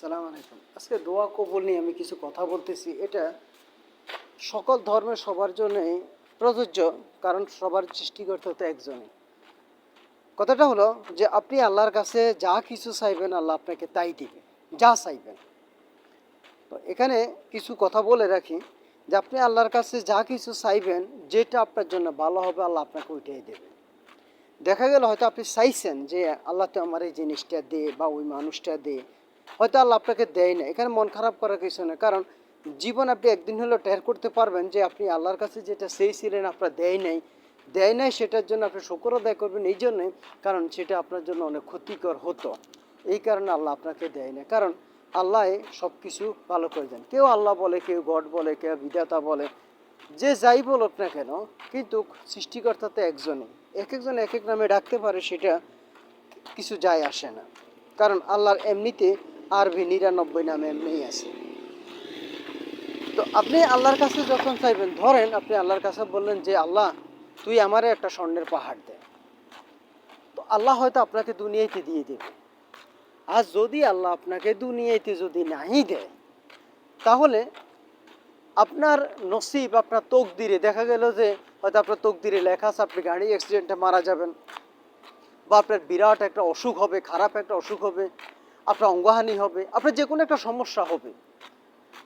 সালাম আলাইকুম। আজকে দোয়া কবুল নিয়ে আমি কিছু কথা বলতেছি। এটা সকল ধর্মের সবার জন্যই প্রযোজ্য, কারণ সবার সৃষ্টিকর্তা তো একজনই। কথাটা হলো যে আপনি আল্লাহর কাছে যা কিছু চাইবেন, আল্লাহ আপনাকে তাই দিবে, যা চাইবেন। তো এখানে কিছু কথা বলে রাখি যে আপনি আল্লাহর কাছে যা কিছু চাইবেন, যেটা আপনার জন্য ভালো হবে, আল্লাহ আপনাকে ওইটাই দেবে। দেখা গেল হয়তো আপনি চাইছেন যে আল্লাহ তো আমার এই জিনিসটা দে বা ওই মানুষটা দে হয়তো আল্লাহ আপনাকে দেয় না। এখানে মন খারাপ করার কিছু না। কারণ জীবন আপনি একদিন হলেও টের করতে পারবেন যে আপনি আল্লাহর কাছে যেটা চেয়েছিলেন আপনার দেয় নাই। দেয় নাই সেটার জন্য আপনি শুকর আদায় করবেন এই জন্যই কারণ সেটা আপনার জন্য অনেক ক্ষতিকর হতো। এই কারণে আল্লাহ আপনাকে দেয় না। কারণ আল্লাহ সব কিছু ভালো করে দেন। কেউ আল্লাহ বলে, কেউ গড বলে, কেউ বিধাতা বলে। যে যাই বলুক না কেন, কিন্তু সৃষ্টিকর্তা তো একজনই। এক একজন এক এক নামে ডাকতে পারে, সেটা কিছু যায় আসে না। কারণ আল্লাহর এমনিতে আরবি নিরানব্বই নামে এমনিই আছে। তো আপনি আল্লাহর কাছে যখন চাইবেন, ধরেন আপনি আল্লাহর কাছে বললেন যে, আল্লাহ, তুই আমারে একটা স্বর্ণের পাহাড় দে। তো আল্লাহ হয়তো আপনাকে দুনিয়াতে দিয়ে দেবে। আর যদি আল্লাহ আপনাকে দুনিয়াতে যদি নাই দেয়, তাহলে আপনার নসিব, আপনার তকদিরে দেখা গেল যে, হয়তো আপনার তকদিরে লেখা আছে, আপনি গাড়ি অ্যাক্সিডেন্টে মারা যাবেন বা আপনার বিরাট একটা অসুখ হবে, খারাপ একটা অসুখ হবে। আপনার অঙ্গহানি হবে, আপনার যে কোনো একটা সমস্যা হবে।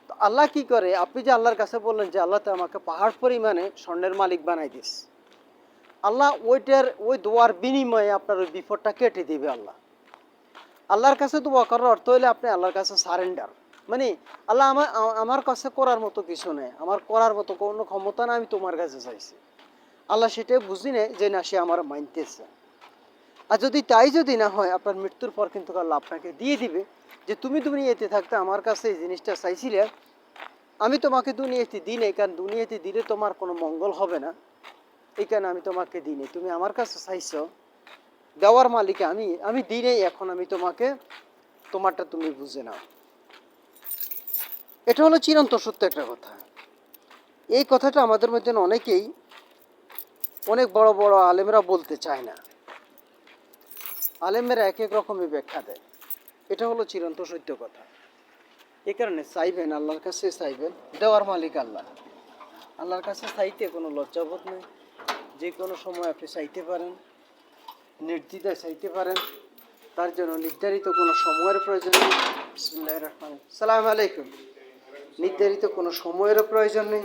তো আল্লাহ কি করে? আপনি যে আল্লাহর কাছে বললেন যে আল্লাহ তো আমাকে পাহাড় পরিমাণে স্বর্ণের মালিক বানাই দিস আল্লাহ ওইটার, ওই দোয়ার বিনিময়ে আপনার ওই বিপদটা কেটে দিবে আল্লাহ। আল্লাহর কাছে দোয়া করার অর্থ হলে আপনি আল্লাহর কাছে সারেন্ডার। মানে আল্লাহ আমার আমার কাছে করার মতো কিছু নেই, আমার করার মতো কোনো ক্ষমতা না আমি তোমার কাছে চাইছি। আল্লাহ সেটাই বুঝি যে না, সে আমার মানতেছে আর যদি তাই যদি না হয়, আপনার মৃত্যুর পর কিন্তু আল্লাহ আপনাকে দিয়ে দিবে। যে তুমি দুনিয়াতে থাকতে, আমার কাছে এই জিনিসটা চাইছিলে। আমি তোমাকে দুনিয়াতে দিই নাই, কারণ দুনিয়াতে দিলে তোমার কোনো মঙ্গল হবে না। এই কারণে আমি তোমাকে দিই নাই। তুমি আমার কাছে চাইছো, দেওয়ার মালিক আমি আমি দিই নাই, এখন আমি তোমাকে, তোমারটা তুমি বুঝে নাও। এটা হলো চিরন্ত সত্য একটা কথা। এই কথাটা আমাদের মধ্যে অনেকেই অনেক বড় বড় আলেমরা বলতে চায় না। আলেমেরা এক এক রকমের ব্যাখ্যা দেয়। এটা হলো চিরন্ত সত্য কথা। এই কারণে চাইবেন আল্লাহর কাছে চাইবেন দেওয়ার মালিক আল্লাহ। আল্লাহর কাছে চাইতে কোনো লজ্জাবোধ নেই। যে কোনো সময় আপনি চাইতে পারেন, নির্দ্বিধায় চাইতে পারেন। তার জন্য নির্ধারিত কোনো সময়ের প্রয়োজন নেই। সালাম আলাইকুম। নির্ধারিত কোনো সময়েরও প্রয়োজন নেই।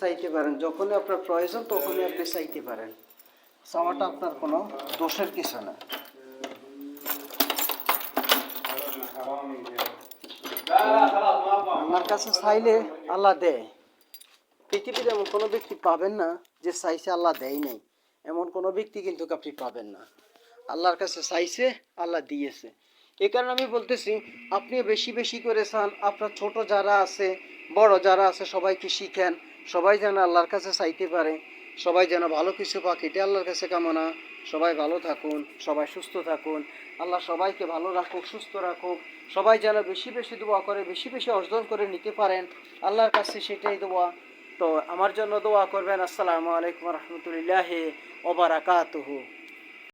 চাইতে পারেন, যখনই আপনার প্রয়োজন তখনই আপনি চাইতে পারেন। চাওয়াটা আপনার কোনো দোষের কিছু না। আমার কাছে চাইলে আল্লাহ দেয়। পৃথিবীর এমন কোনো ব্যক্তি পাবেন না যে চাইছে আল্লাহ দেয় নাই। এমন কোনো ব্যক্তি কিন্তু আপনি পাবেন না। আল্লাহর কাছে চাইছে, আল্লাহ দিয়েছে। এই কারণে আমি বলতেছি আপনি বেশি বেশি করে চান। আপনার ছোট যারা আছে, বড় যারা আছে, সবাইকে শিখেন। সবাই যেন আল্লাহর কাছে চাইতে পারে। সবাই যেন ভালো কিছু পাক এটা আল্লাহর কাছে কামনা। সবাই ভালো থাকুন, সবাই সুস্থ থাকুন। আল্লাহ সবাইকে ভালো রাখুক, সুস্থ রাখুক। সবাই যেন বেশি বেশি দোয়া করে, বেশি বেশি অর্জন করে নিতে পারেন। আল্লাহর কাছে সেটাই দোয়া। তো আমার জন্য দোয়া করবেন। আসসালামু আলাইকুম রহমতুল্লাহ ওবারাকাতুহু